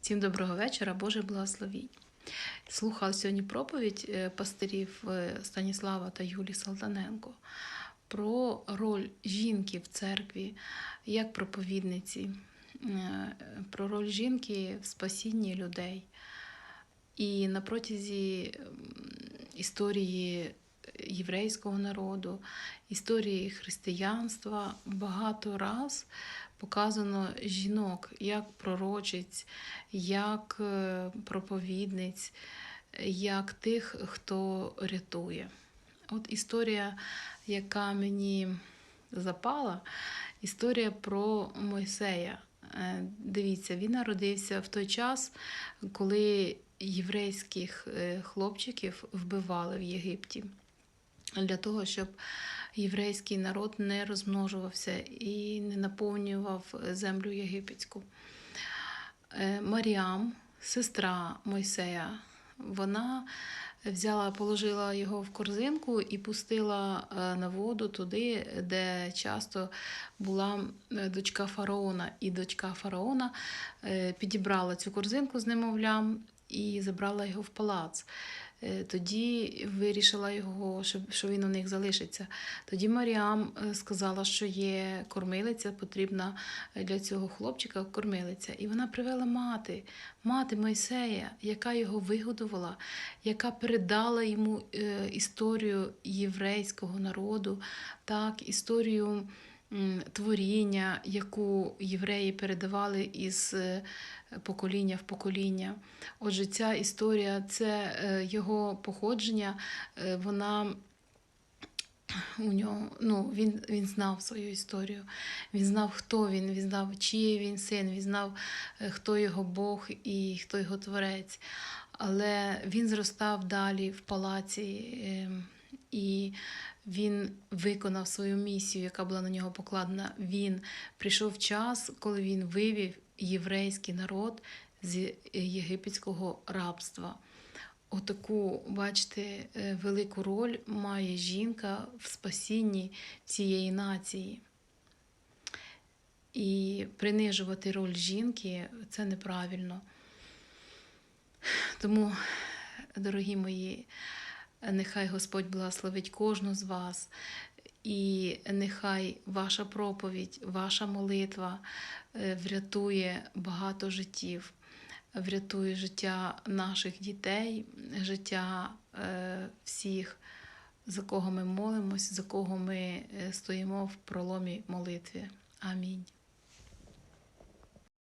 Всім доброго вечора, Боже благословіть. Слухав сьогодні проповідь е, пастирів е, Станіслава та Юлії Салтаненко про роль жінки в церкві як проповідниці, е, про роль жінки в спасінні людей. І на протязі історії єврейського народу, історії християнства багато раз показано жінок як пророчиць, як е, проповідниць, як тих, хто рятує. От історія, яка мені запала, історія про Мойсея. Е, Дивіться, він народився в той час, коли єврейських е, хлопчиків вбивали в Єгипті для того, щоб єврейський народ не розмножувався і не наповнював землю єгипетську. Е, Маріам, сестра Мойсея, вона взяла, положила його в корзинку і пустила е, на воду туди, де часто була дочка фараона. І дочка фараона е, підібрала цю корзинку з немовлям і забрала його в палац. Е, Тоді вирішила його, що, він у них залишиться. Тоді Маріам е, сказала, що є кормилиця, потрібна для цього хлопчика кормилиця. І вона привела мати, мати Мойсея, яка його вигодувала, яка передала йому е, історію єврейського народу, так, історію творіння, яку євреї передавали із е, покоління в покоління. Отже, ця історія, це е, його походження, е, вона у нього, ну, він, він знав свою історію, він знав, хто він, він знав, чиї він син, він знав, хто його Бог і хто його творець. Але він зростав далі в палаці, ем, і він виконав свою місію, яка була на нього покладена. Він прийшов час, коли він вивів єврейський народ з єгипетського рабства. Отаку, бачите, е, велику роль має жінка в спасінні цієї нації. І принижувати роль жінки це неправильно. Тому, дорогі мої, нехай Господь благословить кожну з вас, і нехай ваша проповідь, ваша молитва е, врятує багато життів, врятує життя наших дітей, життя е, всіх, за кого ми молимось, за кого ми е, стоїмо в проломі молитви. Амінь.